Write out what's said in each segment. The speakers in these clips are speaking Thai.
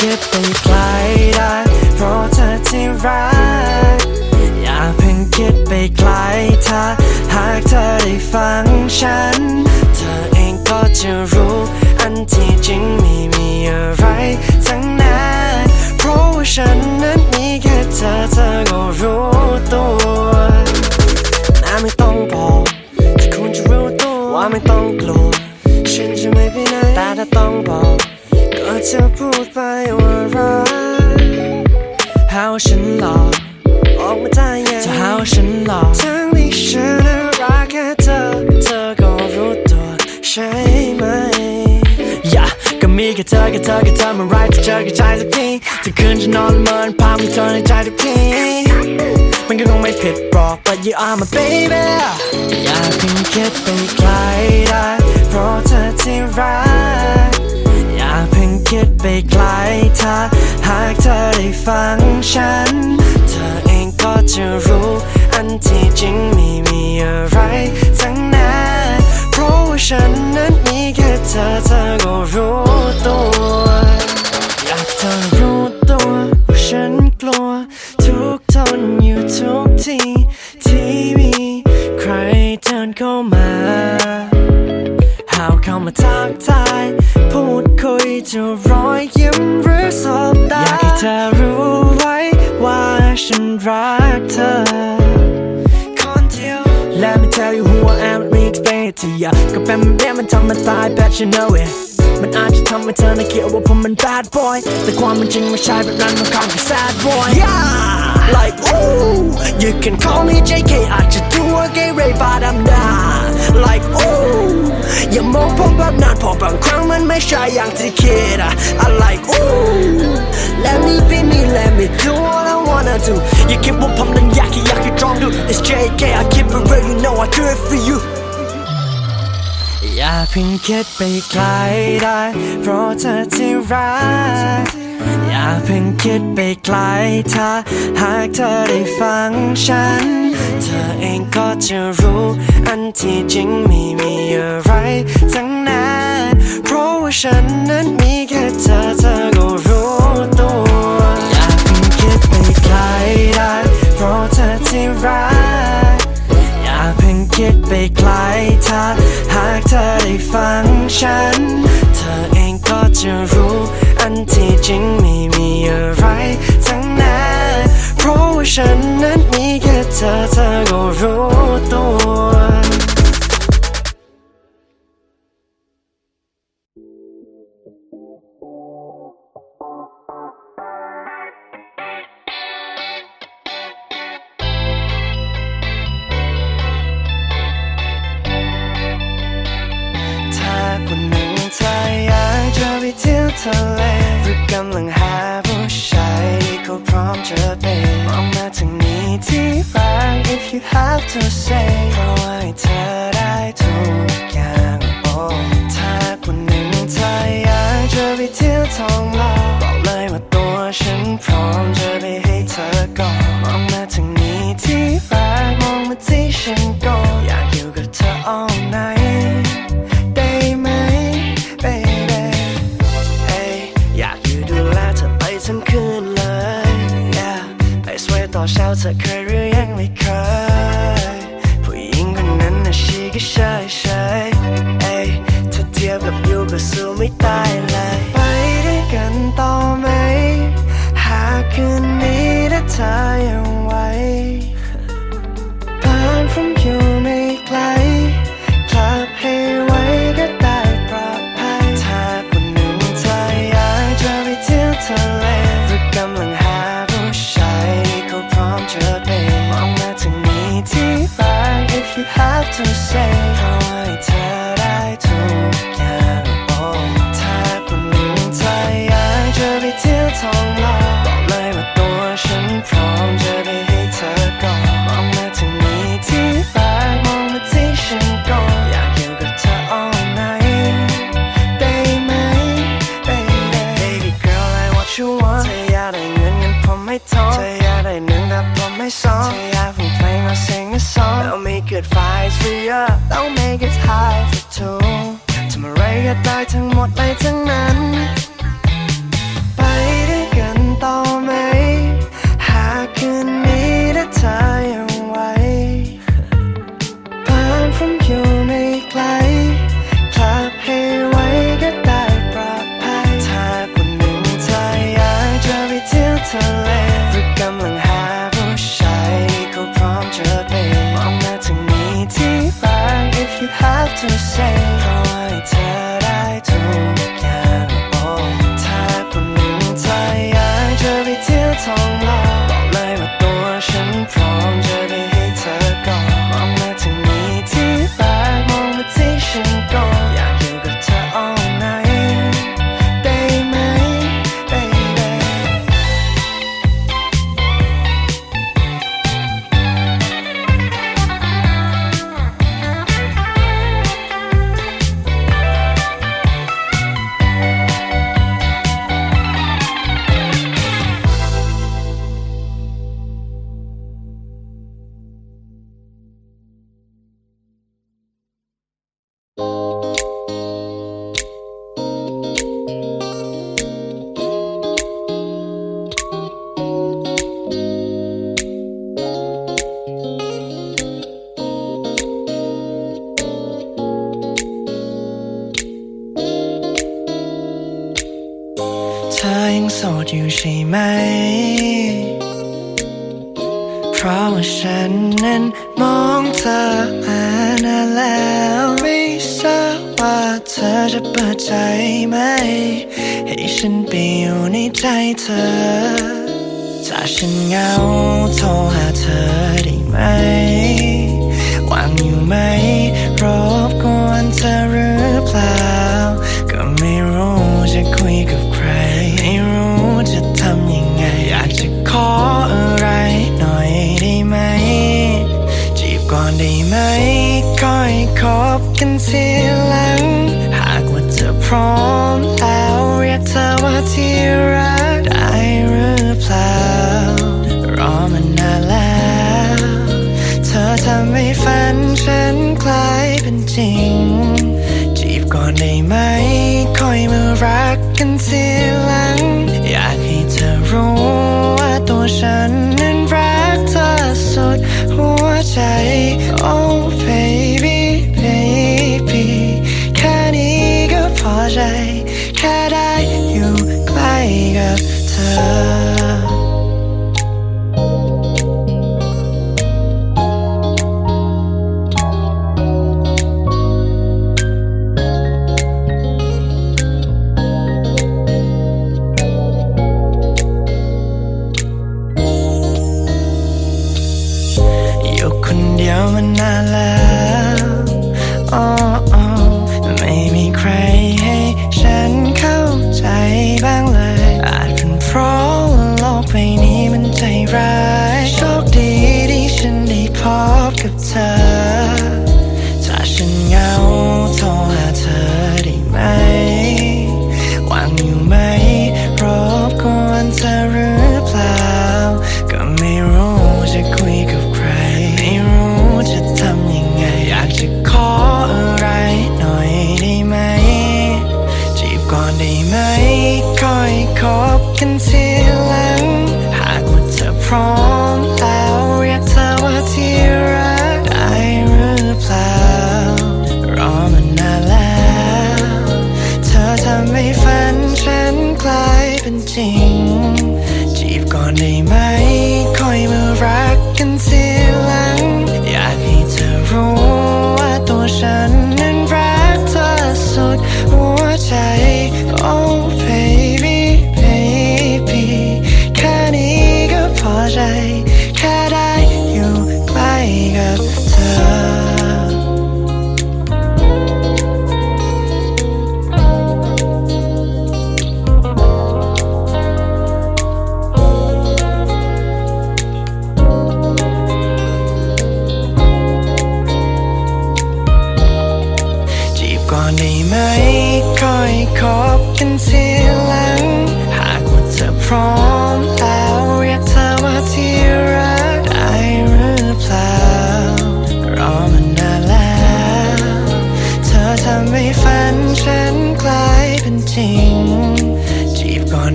คิดไปไกลได้ เพราะเธอที่รัก อย่าเพิ่งคิดไปไกลถ้าหากเธอได้ฟังฉัน เธอเองก็จะรู้อันที่จริงไม่มีอะไรทั้งนั้นเพราะว่าฉันนั้นมีแค่เธอเธอก็รู้ตัวน่าไม่ต้องบอกที่คุณจะรู้ตัวว่าไม่ต้องกลัวฉันจะไม่ไปไหนแต่ถ้าต้องบอกก็จะพูดไป ว่ารักหาว่าฉันหลอกออกมาได้ยังจะหาว่าฉันหลอกทั้งที่ฉันน่ะรักแค่เธอ เธอก็รู้ตัวใช่ไหมอย่าก็มีแค่เธอแค่เธอแค่เธอเมื่อไรจะเจอกับชายสักทีจะคืนจะนอนละเมินภาพของเธอในใจทุกทีมันก็คงไม่ผิดหรอก but you are my baby อย่าเพิ่งคิดไปไกลได้เพราะเธอที่รักอย่าเพิ่ง คิดไปไกลถ้าหากเธอได้ฟังฉัน เธอเองก็จะรู้ อันที่จริงไม่มีอะไรทั้งนั้นเพราะว่าฉันนั้นมีแค่เธอเธอก็รู้ explain it to ya ก็เป็นแบบนี้มันทำมันตาย bet you know it มันอาจจะทำให้เธอน่าเกลียดว่าผมมัน bad boy แต่ความเป็นจริงไม่ใช่แบบนั้นมันค่อนข้าง sad boy yeah like ooh you can call me JK อาจจะดูว่า gay ray but I'm not like ooh อย่ามองผมแบบนั้นเพราะบางครั้งมันไม่ใช่อย่างที่คิดอะ I like ooh let me be me let me do what I wanna do อย่าคิดว่าผมนั้นอยากแค่อยากให้ตรองดู It's JK I keep it real you know I do it for you อย่าเพิ่งคิดไปไกลได้ เพราะเธอที่รัก อย่าเพิ่งคิดไปไกลถ้าหากเธอได้ฟังฉัน เธอเองก็จะรู้ อันที่จริงไม่มีอะไรทั้งนั้น เพราะว่าฉันนั้นมีแค่เธอเธอก็รู้ตัว อย่าเพิ่งคิดไปไกลได้ เพราะเธอที่รัก อย่าเพิ่งคิดไปไกลถ้า อได้ฟังฉัน เธอเองก็จะรู้ อันที่จริงไม่มีอะไรทั้งนั้น เพราะว่าฉันนั้นมีแค่เธอเธอก็รู้ตัว to say องเธอมานาแล้ว ไม่ทราบว่าเธอจะเปิดใจไหม ให้ฉันไปอยู่ในใจเธอ ถ้าฉันเหงาโทรหาเธอได้ไหมวางอยู่ไหมรบกวนเธอหรือเปล่าันทีหลัง หากว่าเธอพร้อมแล้วเรียกเธอว่าที่รักได้หรือเปล่ารอมานนานแล้ว เธอทำให้ฝันฉันกลายเป็นจริง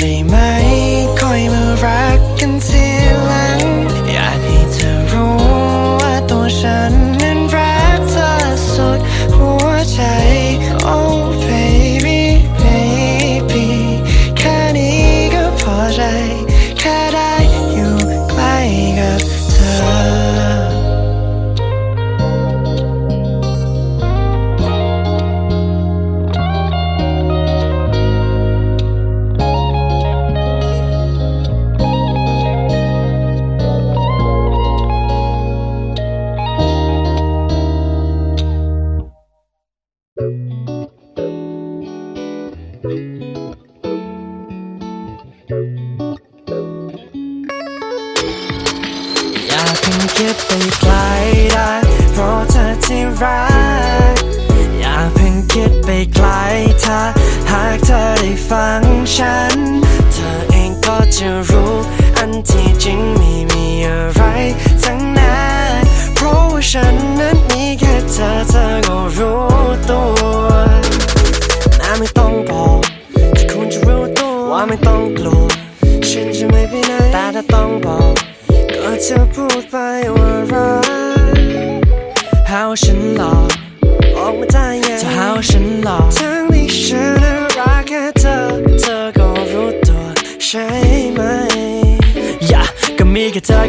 ได้ไหมคอยมารักกันสิ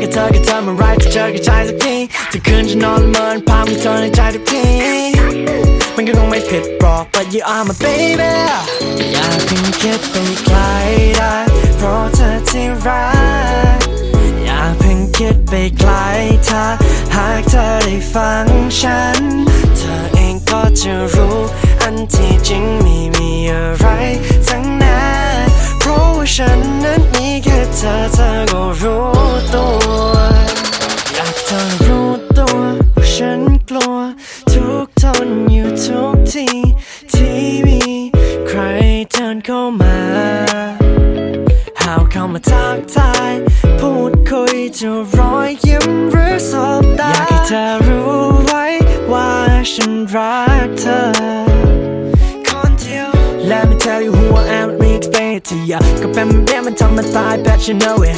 มีแค่เธอแค่เธอแค่เธอเมื่อไรจะเจอกับใจสักทีจะคืนฉันอนละเมินภาพของเธอในใจทุกทีมันก็คงไม่ผิดหรอก but you are my baby อย่าเพิ่งคิดไปไกลได้เพราะเธอที่รักอย่าเพิ่งคิดไปไกลถ้าหากเธอได้ฟังฉัน เธอเองก็จะรู้อันที่จริงไม่มีอะไรทั้งนั้นเพราะว่าฉันนั้นมีแค่เธอเธอก็รู้ you know it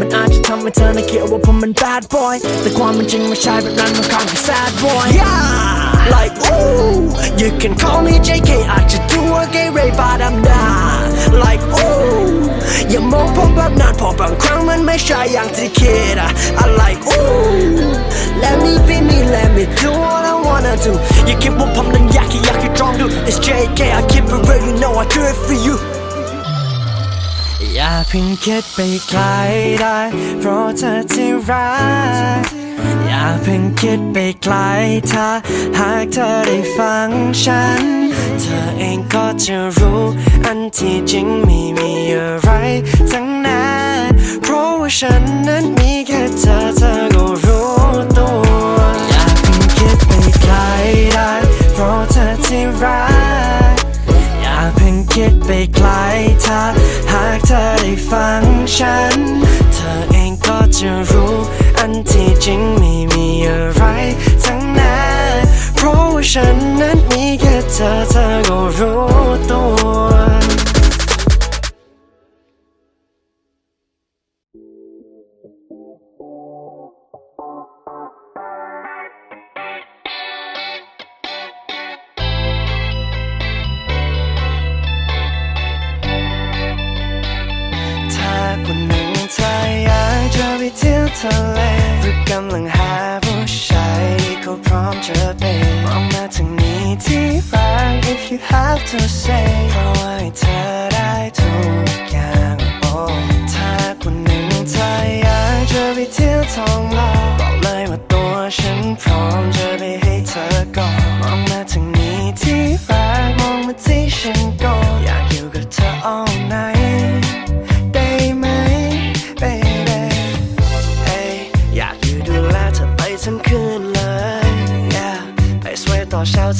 มันอาจจะทำให้เธอน่าคิดว่าผมมัน bad boy แต่ความเป็นจริงไม่ใช่แบบนั้นมันค่อนข้าง sad boy yeah like ooh you can call me JK อาจจะดูว่า gay ray but I'm not like ooh อย่ามองผมแบบนั้นเพราะบางครั้งมันไม่ใช่อย่างที่คิดอะ I like ooh let me be me let me do what I wanna do อย่าคิดว่าผมนั้นอยากแค่อยากให้จองดู it's JK I keep it real you know I do it for you อย่าเพิ่งคิดไปไกลได้ เพราะเธอที่รัก อย่าเพิ่งคิดไปไกลถ้าหากเธอได้ฟังฉัน เธอเองก็จะรู้ อันที่จริงไม่มีอะไรทั้งนั้น เพราะว่าฉันนั้นมีแค่เธอเธอก็รู้ตัว อย่าเพิ่งคิดไปไกลได้ เพราะเธอที่รัก คิดไปไกลถ้าหากเธอได้ฟังฉัน เธอเองก็จะรู้ อันที่จริงไม่มีอะไรทั้งนั้นเพราะว่าฉันนั้นมีแค่เธอเธอก็รู้ตัว ทะเลหรือกำลังหาผู้ชายที่เขาพร้อมจะเป็นมองมาทางนี้ที่รัก if you have to say เพราะว่าให้เธอได้ทุกอย่างโอ้ถ้าคนหนึ่งเธออยากจะไปเที่ยวท้อง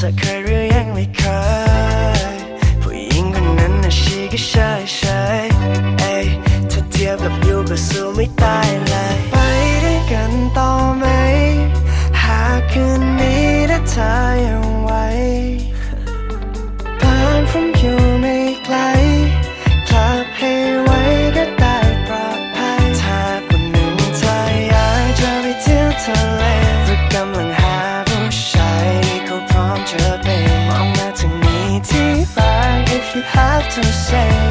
จะเคยหรือยังไม่เคยผู้หญิงคนนั้นน่ะชีก็ใช่ใช่เอ้ยถ้าเทียบกับอยู่ก็สู้ไม่ตายเลยไปด้วยกันต่อไหม หากคืนนี้ถ้าเธอยังไหว say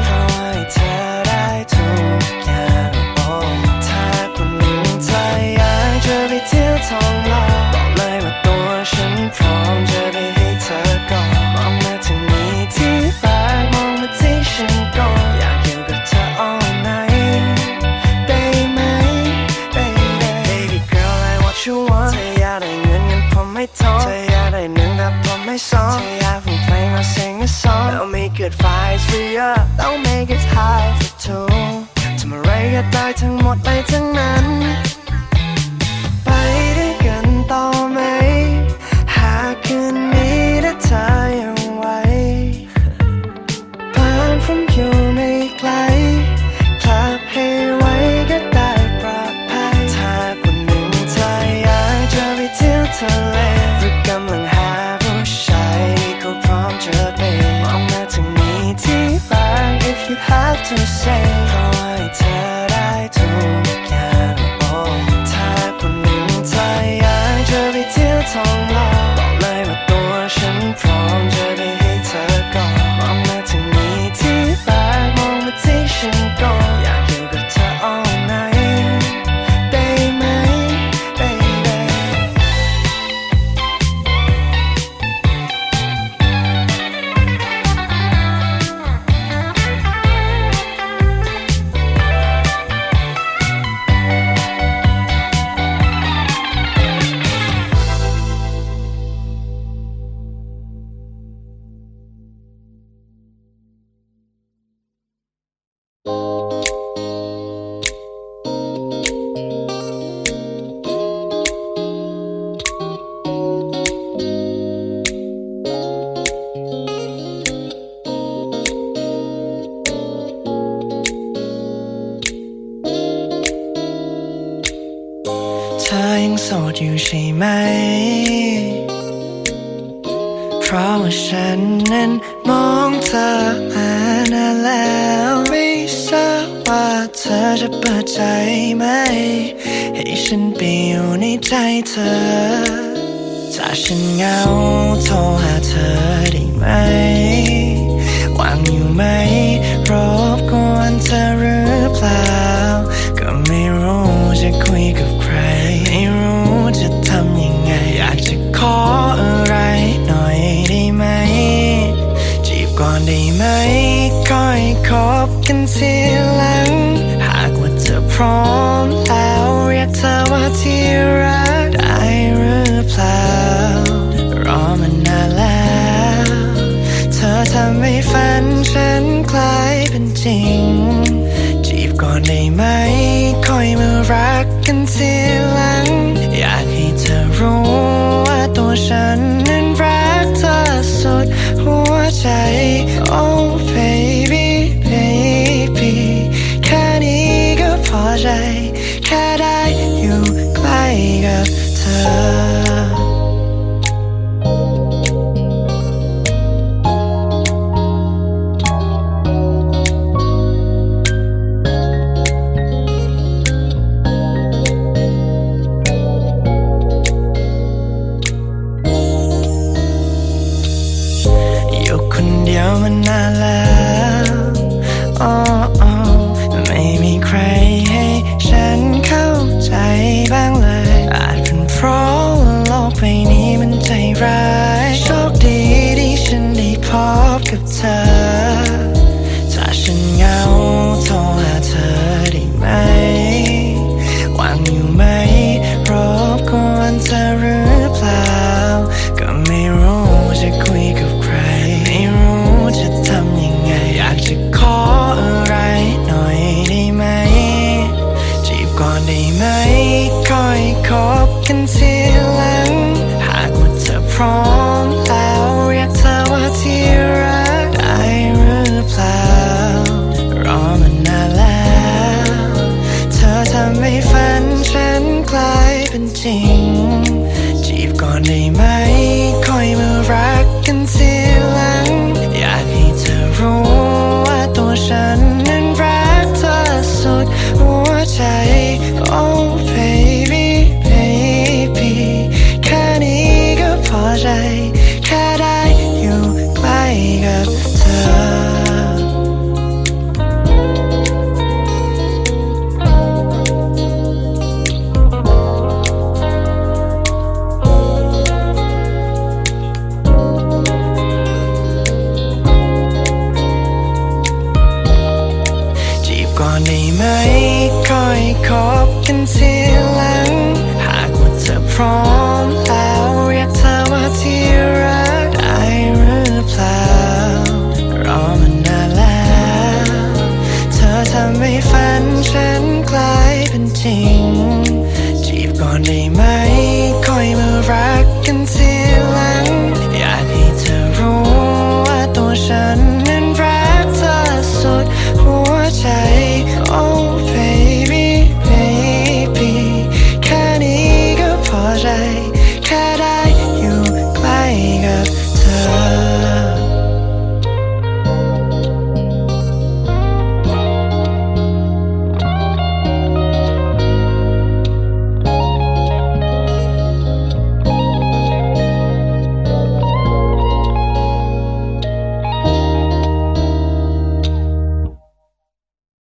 จะเปิดใจไหม ให้ฉันไปอยู่ในใจเธอ ถ้าฉันเหงาโทรหาเธอได้ไหมวางอยู่ไหมรบกวนเธอหรือเปล่า ก็ไม่รู้จะคุยกับใคร ไม่รู้จะทำยังไง อยากจะขออะไรหน่อยได้ไหม จีบก่อนได้ไหมค่อยคบกันที พร้อมแล้วเรียกเธอว่าที่รักได้หรือเปล่ารอมันนานแล้ว เธอทำให้ฝันฉันกลายเป็นจริง จีบก่อนได้ไหมคอยมือรักกันทีหลัง อยากให้เธอรู้ว่าตัวฉันนั้นรักเธอสุดหัวใจ ไหมคอยมารักกันสิ